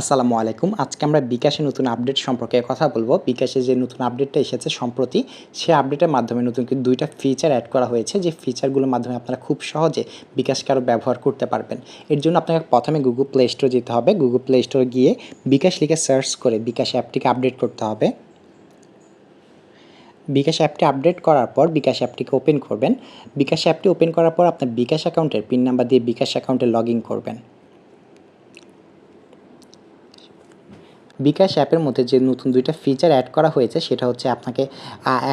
আসসালামু আলাইকুম। আজকে আমরা বিকাশে নতুন আপডেট সম্পর্কে কথা বলব। বিকাশে যে নতুন আপডেটটা এসেছে সম্প্রতি সেই আপডেটের মাধ্যমে নতুন কিন্তু দুইটা ফিচার অ্যাড করা হয়েছে। যে ফিচারগুলোর মাধ্যমে আপনারা খুব সহজে বিকাশকে আরও ব্যবহার করতে পারবেন। এর জন্য আপনাকে প্রথমে গুগল প্লে স্টোর যেতে হবে। গুগল প্লে স্টোর গিয়ে বিকাশ লিখে সার্চ করে বিকাশ অ্যাপটিকে আপডেট করতে হবে। বিকাশ অ্যাপটি আপডেট করার পর বিকাশ অ্যাপটিকে ওপেন করবেন। বিকাশ অ্যাপটি ওপেন করার পর আপনার বিকাশ অ্যাকাউন্টের পিন নাম্বার দিয়ে বিকাশ অ্যাকাউন্টে লগ ইন করবেন। বিকাশ অ্যাপের মধ্যে যে নতুন দুইটা ফিচার অ্যাড করা হয়েছে, সেটা হচ্ছে আপনাকে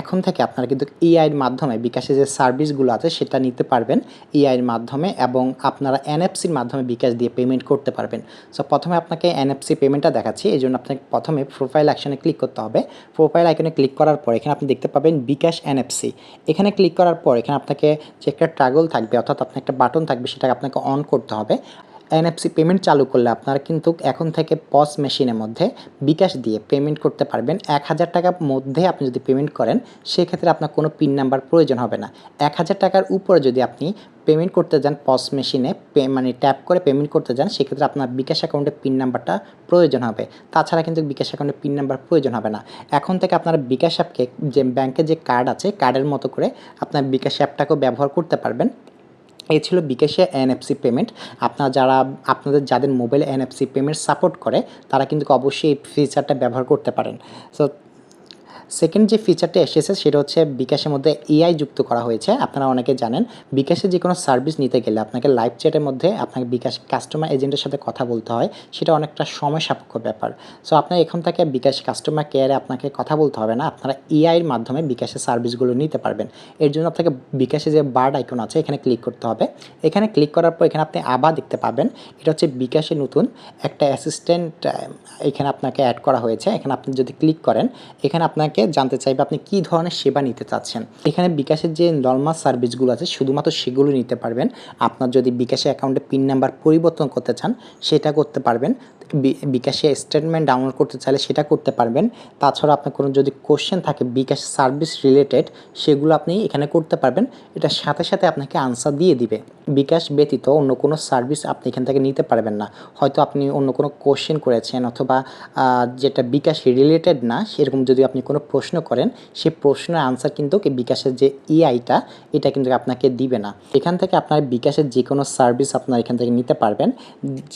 এখন থেকে আপনারা কিন্তু ইআইয়ের মাধ্যমে বিকাশের যে সার্ভিসগুলো আছে, সেটা নিতে পারবেন ইআইয়ের মাধ্যমে এবং আপনারা এনএফসির মাধ্যমে বিকাশ দিয়ে পেমেন্ট করতে পারবেন। সো প্রথমে আপনাকে এনএফসি পেমেন্টটা দেখাচ্ছি, এই জন্য আপনাকে প্রথমে প্রোফাইল অ্যাকশনে ক্লিক করতে হবে। প্রোফাইল আইকনে ক্লিক করার পর এখানে আপনি দেখতে পাবেন বিকাশ এনএফসি এখানে ক্লিক করার পর এখানে আপনাকে যে একটা ট্রাগল থাকবে, অর্থাৎ আপনার একটা বাটন থাকবে, সেটাকে আপনাকে অন করতে হবে। এনএফসি পেমেন্ট চালু করলে আপনারা কিন্তু এখন থেকে পস মেশিনের মধ্যে বিকাশ দিয়ে পেমেন্ট করতে পারবেন। এক হাজার টাকার মধ্যে আপনি যদি পেমেন্ট করেন, সেক্ষেত্রে আপনার কোনো পিন নাম্বার প্রয়োজন হবে না। এক হাজার টাকার উপরে যদি আপনি পেমেন্ট করতে যান পস মেশিনে মানে ট্যাপ করে পেমেন্ট করতে যান, সেক্ষেত্রে আপনার বিকাশ অ্যাকাউন্টে পিন নাম্বারটা প্রয়োজন হবে। তাছাড়া কিন্তু বিকাশ অ্যাকাউন্টে পিন নাম্বার প্রয়োজন হবে না। এখন থেকে আপনারা বিকাশ অ্যাপকে যে ব্যাংকের যে কার্ড আছে কার্ডের মতো করে আপনার বিকাশ অ্যাপটাকেও ব্যবহার করতে পারবেন। এই ছিল বিকাশে এনএফসি পেমেন্ট আপনারা যারা, আপনাদের যাদের মোবাইল এনএফসি পেমেন্ট সাপোর্ট করে, তারা কিন্তু অবশ্যই এই ফিচারটা ব্যবহার করতে পারেন। সো সেকেন্ড যে ফিচারটা এসেছে সেটা হচ্ছে বিকাশের মধ্যে এআই যুক্ত করা হয়েছে। আপনারা অনেকে জানেন, বিকাশে যে কোনো সার্ভিস নিতে গেলে আপনাকে লাইভ চ্যাটের মধ্যে আপনাকে বিকাশ কাস্টমার এজেন্টের সাথে কথা বলতে হয়। সেটা অনেকটা সময় সাপেক্ষ ব্যাপার। সো আপনার এখন থেকে বিকাশ কাস্টমার কেয়ারে আপনাকে কথা বলতে হবে না, আপনারা এআইয়ের মাধ্যমে বিকাশের সার্ভিসগুলো নিতে পারবেন। এর জন্য আপনাকে বিকাশে যে বার্ড আইকন আছে, এখানে ক্লিক করতে হবে। এখানে ক্লিক করার পর এখানে আপনি আবার দেখতে পাবেন, এটা হচ্ছে বিকাশে নতুন একটা অ্যাসিস্ট্যান্ট এখানে আপনাকে অ্যাড করা হয়েছে। এখানে আপনি যদি ক্লিক করেন, এখানে আপনাকে জানতে চাইবে আপনি কি ধরনের সেবা নিতে চাচ্ছেন। এখানে বিকাশের যে নর্মাল সার্ভিসগুলো আছে, শুধুমাত্র সেগুলো নিতে পারবেন। আপনার যদি বিকাশের অ্যাকাউন্টে পিন নাম্বার পরিবর্তন করতে চান, সেটা করতে পারবেন। বিকাশে স্টেটমেন্ট ডাউনলোড করতে চাইলে সেটা করতে পারবেন। তাছাড়া আপনার কোনো যদি কোশ্চেন থাকে বিকাশ সার্ভিস রিলেটেড সেগুলো আপনি এখানে করতে পারবেন। এটার সাথে সাথে আপনাকে আনসার দিয়ে দিবে। বিকাশ ব্যতীত অন্য কোনো সার্ভিস আপনি এখান থেকে নিতে পারবেন না। হয়তো আপনি অন্য কোনো কোশ্চেন করেছেন অথবা যেটা বিকাশ রিলেটেড না, সেরকম যদি আপনি কোনো প্রশ্ন করেন, সে প্রশ্নের আনসার কিন্তু বিকাশের যে ইআইটা এটা কিন্তু আপনাকে দিবে না। এখান থেকে আপনার বিকাশের যে কোনো সার্ভিস আপনার এখান থেকে নিতে পারবেন।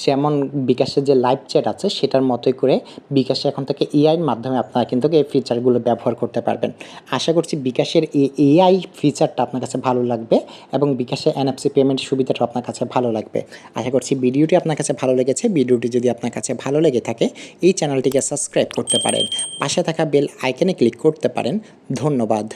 যেমন বিকাশের যে লাইভ চ্যাট আছে, সেটার মতোই করে বিকাশে এখন থেকে এআইয়ের মাধ্যমে আপনারা কিন্তু এই ফিচারগুলো ব্যবহার করতে পারবেন। আশা করছি বিকাশের এই এআই ফিচারটা আপনার কাছে ভালো লাগবে এবং বিকাশে এনএফসি পেমেন্ট সুবিধাটা আপনার কাছে ভালো লাগবে। আশা করছি ভিডিওটি আপনার কাছে ভালো লেগেছে। ভিডিওটি যদি আপনার কাছে ভালো লেগে থাকে, এই চ্যানেলটিকে সাবস্ক্রাইব করতে পারেন। পাশে থাকা বেল আইকনে ক্লিক করতে পারেন। ধন্যবাদ।